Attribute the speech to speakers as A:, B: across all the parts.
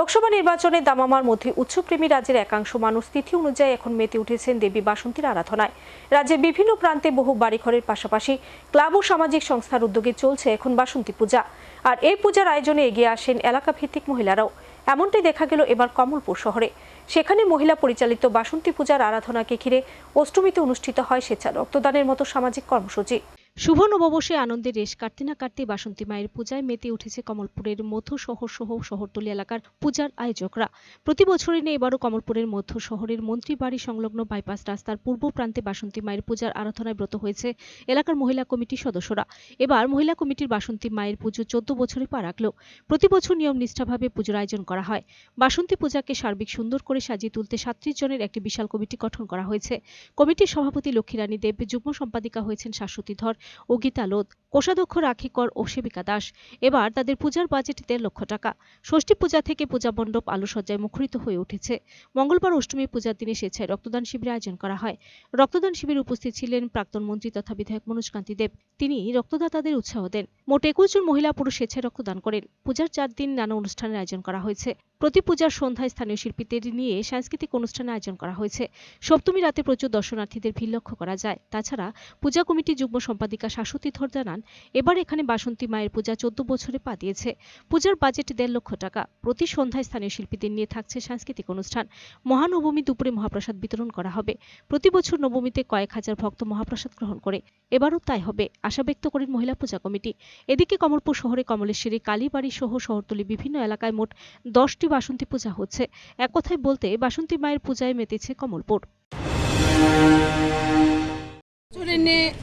A: লোকসভা নির্বাচনে দামামার মধ্যে উচ্চপ্রেমী রাজ্যের একাংশ মানুষ তিথি অনুযায়ী এখন মেতে উঠেছেন দেবী বাসন্তীর আরাধনায়। রাজ্যের বিভিন্ন প্রান্তে বহু বাড়িঘরের পাশাপাশি ক্লাব ও সামাজিক সংস্থার উদ্যোগে চলছে এখন বাসন্তী পূজা। আর এই পূজার আয়োজনে এগিয়ে আসেন এলাকা ভিত্তিক মহিলারাও। এমনটাই দেখা গেল এবার কমলপুর শহরে। সেখানে মহিলা পরিচালিত বাসন্তী পূজার আরাধনাকে ঘিরে অষ্টমীতে অনুষ্ঠিত হয় স্বেচ্ছা রক্তদানের মতো সামাজিক কর্মসূচি। শুভ নববর্ষে আনন্দের রেশ কাটতে না কাটতে বাসন্তী মায়ের পূজায় মেতে উঠেছে কমলপুরের মধ্য শহর সহ শহরতলি এলাকার পূজার আয়োজকরা। প্রতি বছরই নেই এবারও কমলপুরের মধ্য শহরের মন্ত্রী বাড়ি সংলগ্ন বাইপাস রাস্তার পূর্ব প্রান্তে বাসন্তী মায়ের পূজার আরাধনায় ব্রত হয়েছে এলাকার মহিলা কমিটির সদস্যরা। এবার মহিলা কমিটির বাসন্তী মায়ের পুজো চোদ্দ বছরে পা রাখল। প্রতি বছর নিয়ম নিষ্ঠাভাবে পুজোর আয়োজন করা হয়। বাসন্তী পূজাকে সার্বিক সুন্দর করে সাজিয়ে তুলতে সাতত্রিশ জনের একটি বিশাল কমিটি গঠন করা হয়েছে। কমিটির সভাপতি লক্ষ্মীরানী দেব, যুগ্ম সম্পাদিকা হয়েছেন শাশ্বতী ধর o Guitalot কোষাধ্যক্ষ রাখি কর ও সেবিকা দাস। এবার তাদের পূজার বাজেট দেড় লক্ষ টাকা। ষষ্ঠী পূজা থেকে পূজা মণ্ডপ আলোসজ্জায় মুখরিত হয়ে উঠেছে। মঙ্গলবার অষ্টমী পূজার দিনে স্বেচ্ছায় রক্তদান শিবির আয়োজন করা হয়। রক্তদান শিবিরে উপস্থিত ছিলেন প্রাক্তন মন্ত্রী তথা বিধায়ক মনোজ কান্তি দেব। তিনি রক্তদাতাদের উৎসাহ দেন। মোট একুশ জন মহিলা পুরুষ স্বেচ্ছায় রক্তদান করেন। পূজার চার দিন নানা অনুষ্ঠানের আয়োজন করা হয়েছে। প্রতি পূজার সন্ধ্যায় স্থানীয় শিল্পীদের নিয়ে সাংস্কৃতিক অনুষ্ঠানের আয়োজন করা হয়েছে। সপ্তমী রাতে প্রচুর দর্শনার্থীদের ভিড় লক্ষ্য করা যায়। তাছাড়া পূজা কমিটির যুগ্ম সম্পাদিকা শাশ্বতী ধর জানান এবার এখানে বাসন্তী মায়ের পূজা চোদ্দ বছরে পা দিয়েছে। পূজার বাজেট দেড় লক্ষ টাকা। প্রতি সন্ধ্যায় স্থানীয় শিল্পীদের নিয়ে থাকছে সাংস্কৃতিক অনুষ্ঠান। মহানবমী দুপুরে মহাপ্রসাদ বিতরণ করা হবে। প্রতি বছর নবমীতে কয়েক হাজার ভক্ত মহাপ্রসাদ গ্রহণ করে। এবারও তাই হবে, আশা ব্যক্ত করেন মহিলা পূজা কমিটি। এদিকে কমলপুর শহরে কমলেশ্বরী, কালীবাড়ি সহ শহরতলি বিভিন্ন এলাকায় মোট দশটি বাসন্তী পূজা হচ্ছে। এক কথায় বলতে, বাসন্তী মায়ের পূজায় মেতেছে কমলপুর।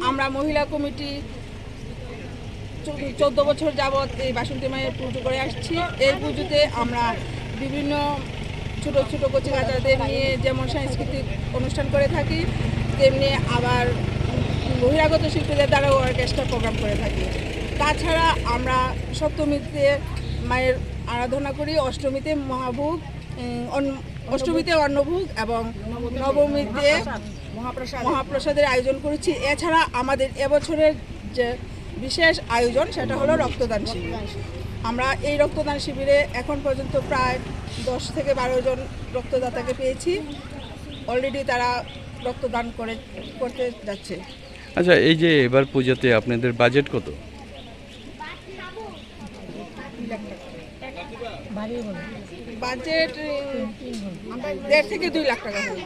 B: আমরা মহিলা কমিটি চোদ্দ বছর যাবৎ এই বাসন্তী মায়ের পুজো করে আসছি। এই পুজোতে আমরা বিভিন্ন ছোট ছোট কচি কাচাদের নিয়ে যেমন সাংস্কৃতিক অনুষ্ঠান করে থাকি, তেমনি আবার বহিরাগত শিল্পীদের দ্বারাও অর্কেস্ট্রা প্রোগ্রাম করে থাকি। তাছাড়া আমরা সপ্তমীতে মায়ের আরাধনা করি, অষ্টমীতে মহাভোগ অষ্টমীতে অন্নভোগ এবং নবমীতে মহাপ্রসাদের আয়োজন করেছি। এছাড়া আমাদের এবছরের যে বিশেষ আয়োজন সেটা হলো রক্তদান শিবির। আমরা এই রক্তদান শিবিরে এখন পর্যন্ত প্রায় দশ থেকে বারো জন রক্তদাতাকে পেয়েছি। অলরেডি তারা রক্তদান করে করতে যাচ্ছে।
C: আচ্ছা এই যে এবার পুজোতে আপনাদের বাজেট কত?
B: বাজেট দেড় থেকে দুই লাখ টাকা। হবে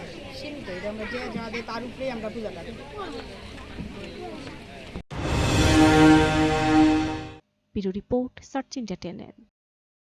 A: ব্যুরো রিপোর্ট সার্চ ইন্ডিয়া টেনেন